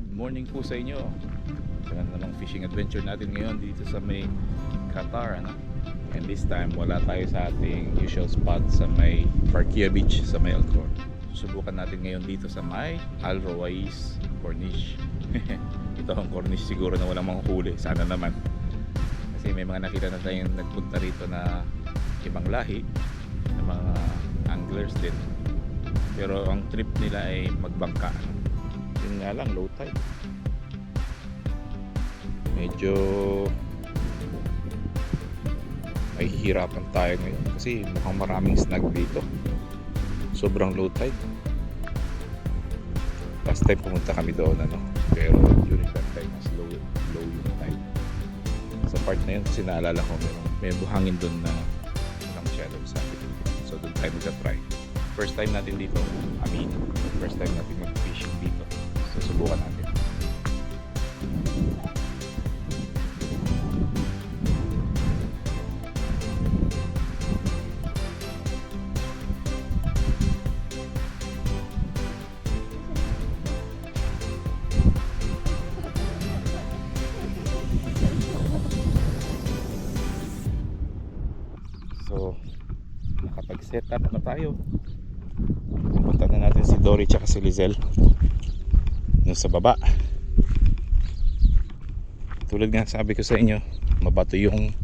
Good morning po sa inyo. Ganun namang fishing adventure natin ngayon dito sa may Qatar. Ano? And this time, wala tayo sa ating usual spot sa may Parkia Beach sa may Alcor. Susubukan natin ngayon dito sa may Al Rawais Corniche. Ito ang corniche siguro na walang manghuli. Sana naman. Kasi may mga nakita na tayong nagpunta rito na ibang lahi na mga anglers din. Pero ang trip nila ay magbangka. Yun nga lang, low tide. Medyo may hihirapan tayo ngayon kasi mukhang maraming snag dito. Sobrang low tide. Last time pumunta kami doon ano. Pero during that time mas low, low yung tide. Sa part na yun kasi naalala ko meron, may buhangin doon na walang masyadong sabi. So doon tayo magka-try. First time natin dito, I mean, first time subukan natin. So, nakapag-set up na tayo. Pupunta na natin si Dory tsaka si Lizelle yung sa baba. Tulad nga sabi ko sa inyo, mabato yung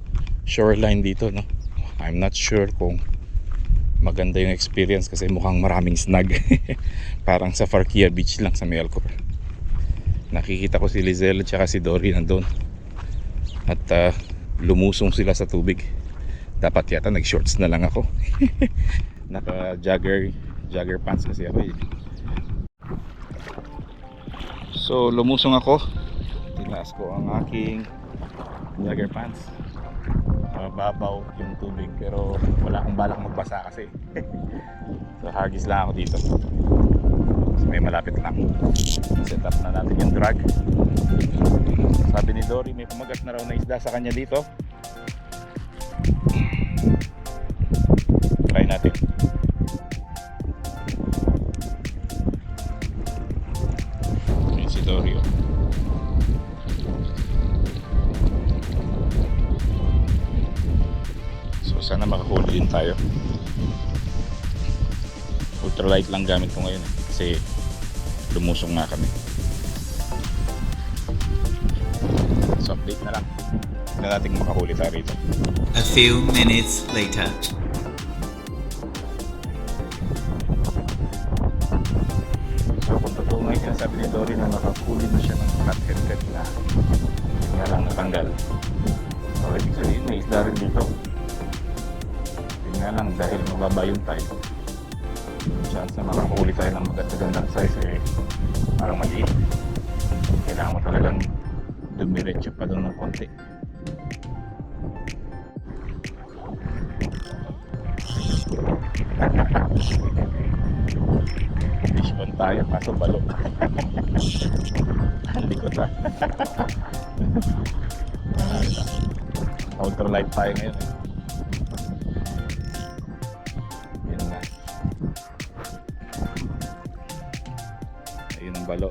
shoreline dito, no? I'm not sure kung maganda yung experience kasi mukhang maraming snag. Parang sa Farkia Beach lang sa Melcor. Nakikita ko si Lizelle at si Dory nandun. At ah, lumusong sila sa tubig. Dapat yata nag-shorts na lang ako. Naka jogger jogger pants kasi ako eh. So lumusong ako. Tinaas ko ang aking jogger pants. Mababaw yung tubig pero wala akong balak magbasa kasi. so hagis lang ako dito. So, may malapit lang. Set up na natin yung drag. Sabi ni Dory may pumagat na raw na isda sa kanya dito. Try natin. Oh. So sana makahuli din tayo. Ultralight lang gamit ko ngayon eh. Kasi lumusong nga kami. So update na lang. Tignan natin makahuli tayo rito. A few minutes later. Yung sinasabi ni Dory na nakakuli na siya ng flathead kanina. Yun nga lang natanggal. So ibig sabihin may isda rin dito. Yun nga lang dahil mababa yung tide. Chance na makakuli tayo ng maganda-gandang size eh parang maliit. Kailangan mo talagang dumiretso pa doon ng konti. Fish on tayo, kaso balo. Likot ah. Ultralight tayo ngayon eh. Yun nga. Ayun ang balo.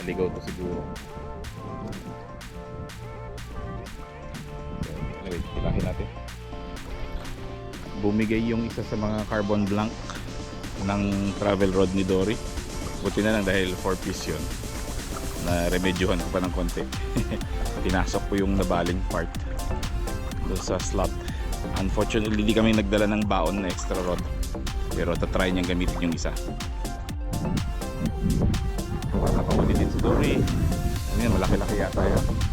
Naligaw to siguro. Bumigay yung isa sa mga carbon blank ng travel rod ni Dory. Buti na lang dahil 4 piece yun. Na remedyohan ko pa ng konti. Pinasok ko yung nabaling part doon sa slot. Unfortunately hindi kami nagdala ng baon na extra rod. Pero tatry niyang gamitin yung isa. Nakahuli din si Dory. Ano malaki-laki yata yan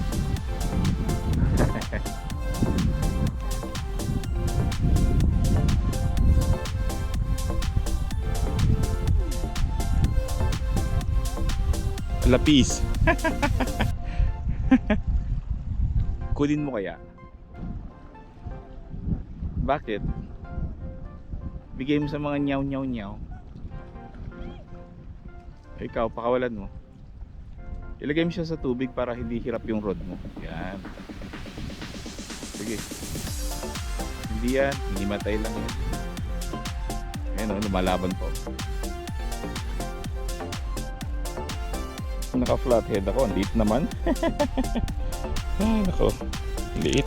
Lapis. Kunin mo kaya? Bakit? Bigay mo sa mga nyaw nyaw nyaw. Ikaw, pakawalan mo. Ilagay mo siya sa tubig para hindi hirap yung rod mo. Yan. Sige. Hindi yan. Hindi matay lang yan. Ayan o, lumalaban po. Naka-flathead ako. Ang liit naman. Ay, nako. Liit.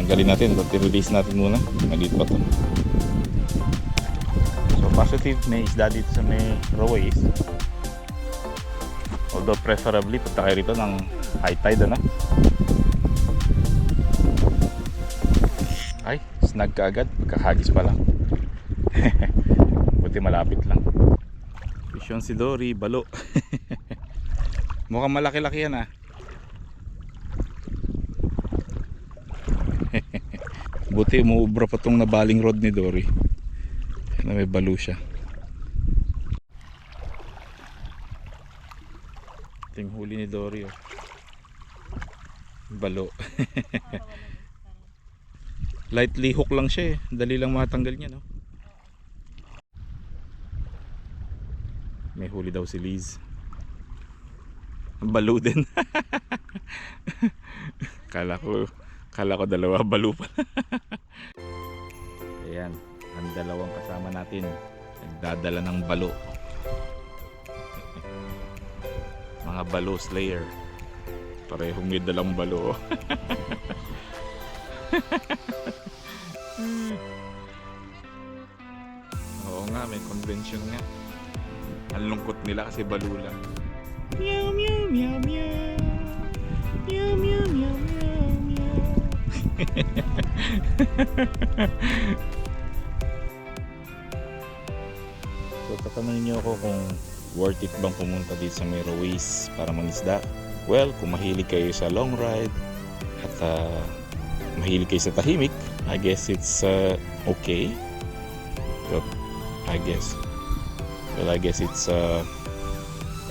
Tanggalin natin. Release natin muna. Maliit pa to. So positive may isda dito sa may raways. Although preferably punta kayo rito ng high tide ano. Ay, snag ka agad. Magkahagis pa lang. Buti malapit lang. Fish si Dory, balo. Mukhang malaki-laki yan ah. Buti umuubra pa tong nabaling rod ni Dory. Na may balo siya. Yung huli ni Dory oh. Balo. Lightly hook lang siya eh. Dali lang matanggal niya no. May huli daw si Liz. Balo din. kala ko, kala ko dalawa balo pa. Ayan, ang dalawang kasama natin. Nagdadala ng balo. Mga balo slayer. Parehong may dalang balo. Oo nga, may convention nga. Ang lungkot nila kasi balo lang. Meow meow meow meow. Meow meow meow meow so tatanungin niyo ako kung worth it bang pumunta dito sa Mero Ways para mangisda. Well, kung mahilig kayo sa long ride at ah, mahilig kayo sa tahimik, I guess it's uh, okay. But I guess well I guess it's uh,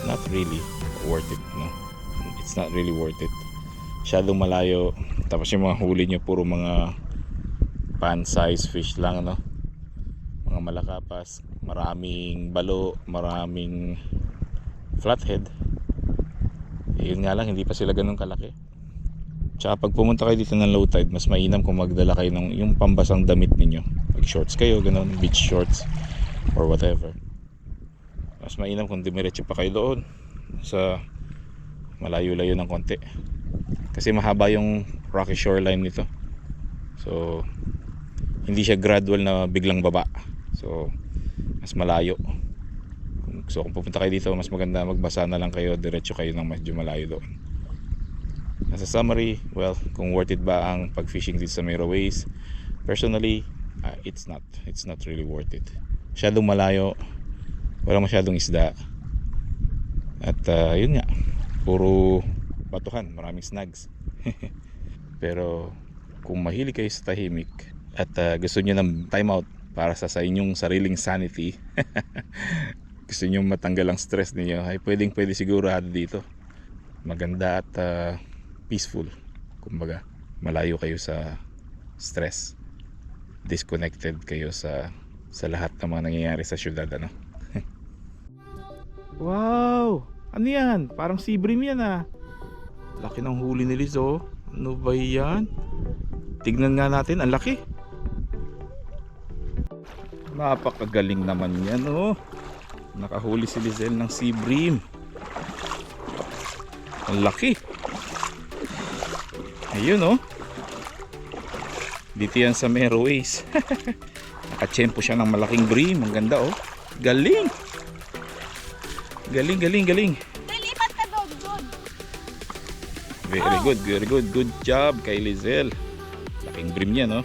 not really worth it it's not really worth it. Masyadong malayo. Tapos yung mga huli nyo puro mga pan size fish lang no? Mga malakapas maraming balo maraming flathead. Yun nga lang hindi pa sila ganun kalaki. Tsaka pag pumunta kayo dito ng low tide mas mainam kung magdala kayo ng yung pambasang damit ninyo. Pag shorts kayo ganun beach shorts or whatever. Mas mainam kung dumiretso pa kayo doon sa malayo-layo ng konti. Kasi mahaba yung rocky shoreline nito. So hindi siya gradual na biglang baba. So mas malayo. Kung pupunta kayo dito mas maganda magbasa na lang kayo diretso kayo ng medyo malayo doon. As a summary well kung worth it ba ang pag fishing dito sa Mero Ways personally uh, it's not it's not really worth it. Masyadong malayo walang masyadong isda. At uh, yun nga puro batuhan maraming snags. Pero kung mahilig kayo sa tahimik at uh, gusto nyo ng time out para sa, sa inyong sariling sanity gusto nyo matanggal ang stress niyo ay pwedeng pwede siguro dito. Maganda at uh, peaceful. Kumbaga malayo kayo sa stress. Disconnected kayo sa sa lahat ng mga nangyayari sa syudad ano? Wow! Ano yan? Parang sea bream yan ah. Laki ng huli ni Liz oh. Ano ba yan? Tignan nga natin, ang laki. Napakagaling naman yan oh. Nakahuli si Lizelle ng sea bream. Ang laki. Ayun oh. Dito yan sa Mero Ways. Nakachempo siya ng malaking bream. Ang ganda oh. Galing! Galing, galing, galing. Nalipat ka doon, doon. Very good, very good. Good job kay Lizelle. Laking bream niya, no?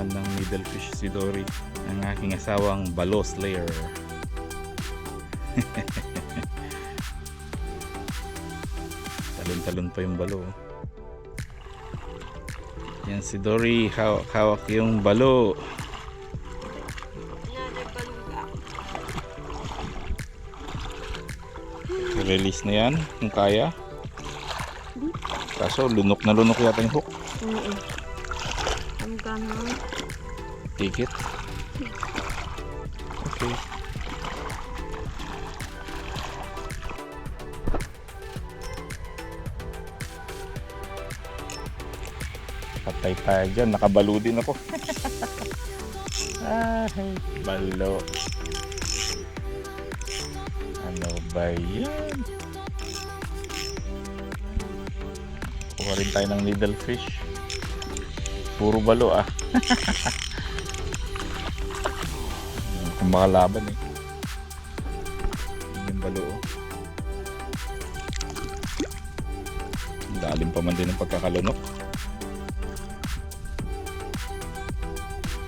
Naman ng middlefish si Dory ang aking asawang balo slayer. Talon-talon pa yung balo. Yan si Dory, hawak, hawak yung balo. Release na yan kung kaya. Kaso lunok na lunok yata yung hook. Oo. Ang. Tikit. Okay. Patay tayo dyan. Nakabalo din ako. Ay, balo. Ano ba yan? Kuha rin tayo ng needle fish. Puro balo ah. Kung makalaban eh. Yun yung balo oh. Lalim pa man din ang pagkakalunok.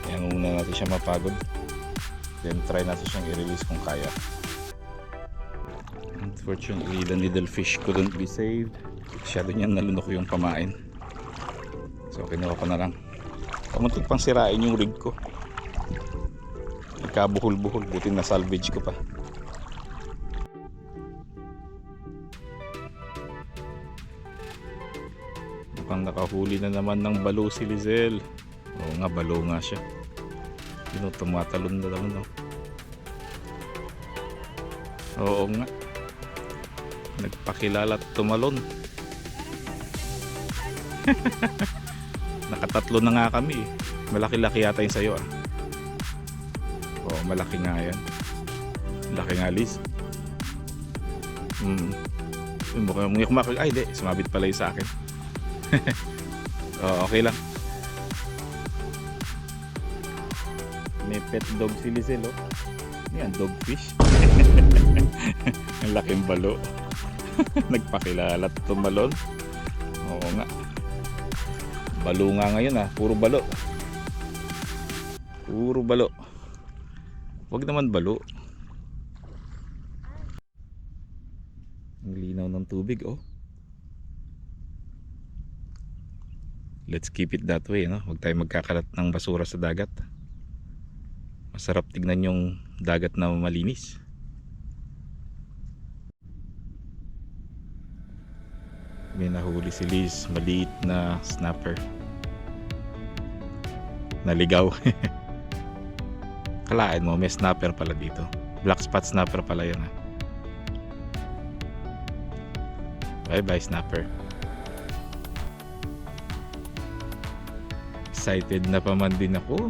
Kaya muna natin siya mapagod. Then try natin siyang i-release kung kaya. Unfortunately, the needle fish couldn't be saved. Masyado niyan nalunok yung pamain. So kinuha ko na lang. Kamuntik pang sirain yung rig ko. Nagkabuhol-buhol. Buti na salvage ko pa. Mukhang nakahuli na naman ng balo si Lizelle. Oo nga, balo nga siya. Yun, oh, tumatalon na naman. Oh. Oo nga. Nagpakilala at tumalon. Nakatatlo na nga kami. eh. Malaki-laki yata yung sayo ah. Oo, malaki nga yan. Laki nga Liz. Mm. Yung mukha mong kumakag. Ay, di. Sumabit pala yung sa akin. Oo, okay lang. May pet dog si Lizelle, oh. Yan, dogfish. Ang laking balo. Nagpakilala tumalon. Oo nga. Balo nga ngayon ah. Puro balo. Puro balo. Huwag naman balo. Ang linaw ng tubig oh. Let's keep it that way, no? Huwag tayo magkakalat ng basura sa dagat. Masarap tignan yung dagat na malinis. May nahuli si Liz, maliit na snapper. Naligaw. Kalain mo, may snapper pala dito. Black spot snapper pala yun ha. Bye bye snapper. Excited na pa man din ako.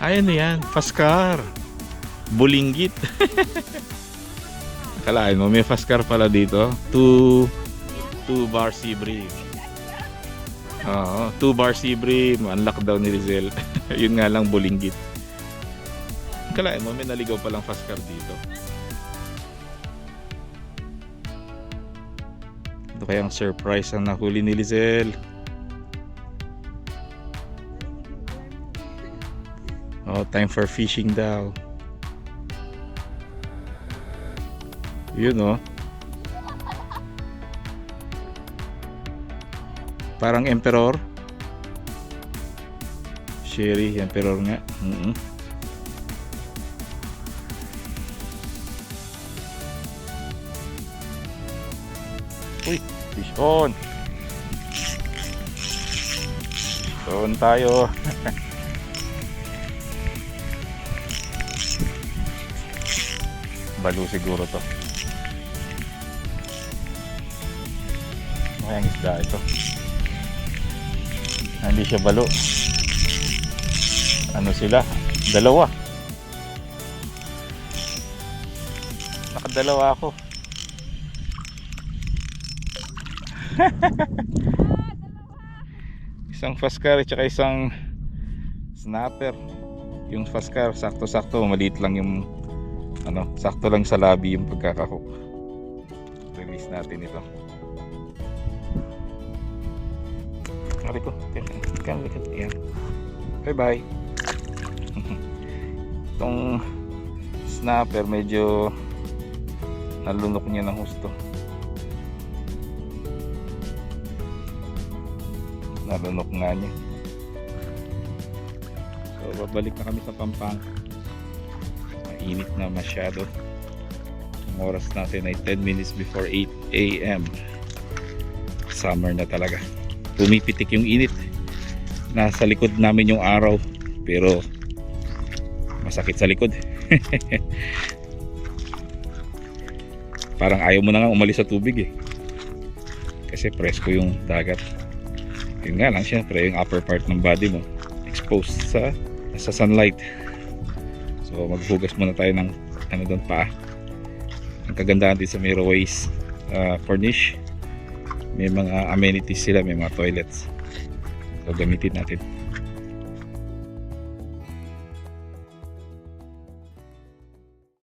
Ay, ano yan? Faskar. Bulinggit. Kalain mo, may Faskar pala dito. 2 2 bar sea bream. Oo, 2 bar sea bream. Unlock daw ni Rizal. Yun nga lang, bulinggit. Kalain mo, may naligaw palang Faskar dito. Ito kayang surprise ang nahuli ni Lizel. Oh, time for fishing daw. Yun oh. Parang emperor. Sherry, emperor nga. Mm Uy, fish on. Fish on tayo. Balo siguro to. Kaya isda ito. Ah, Hindi siya balo. Ano sila? Dalawa. Nakadalawa ako. isang Faskar at isang snapper. Yung Faskar, sakto-sakto, maliit lang yung ano, sakto lang sa labi yung pagkakahook. Release natin ito. Ari ko, kan likat yan. Bye bye. Itong snapper medyo nalunok niya ng husto. Nalunok nga niya. So babalik na kami sa Pampanga mainit na masyado ang oras natin ay 10 minutes before 8 a.m. summer na talaga pumipitik yung init. Nasa likod namin yung araw pero masakit sa likod. Parang ayaw mo na nga umalis sa tubig eh. Kasi presko yung dagat. Yun nga lang syempre yung upper part ng body mo exposed sa sa sunlight. So maghugas muna tayo ng ano doon pa. Ang kagandahan din sa Miraways uh, Corniche may mga amenities sila, may mga toilets. So gamitin natin.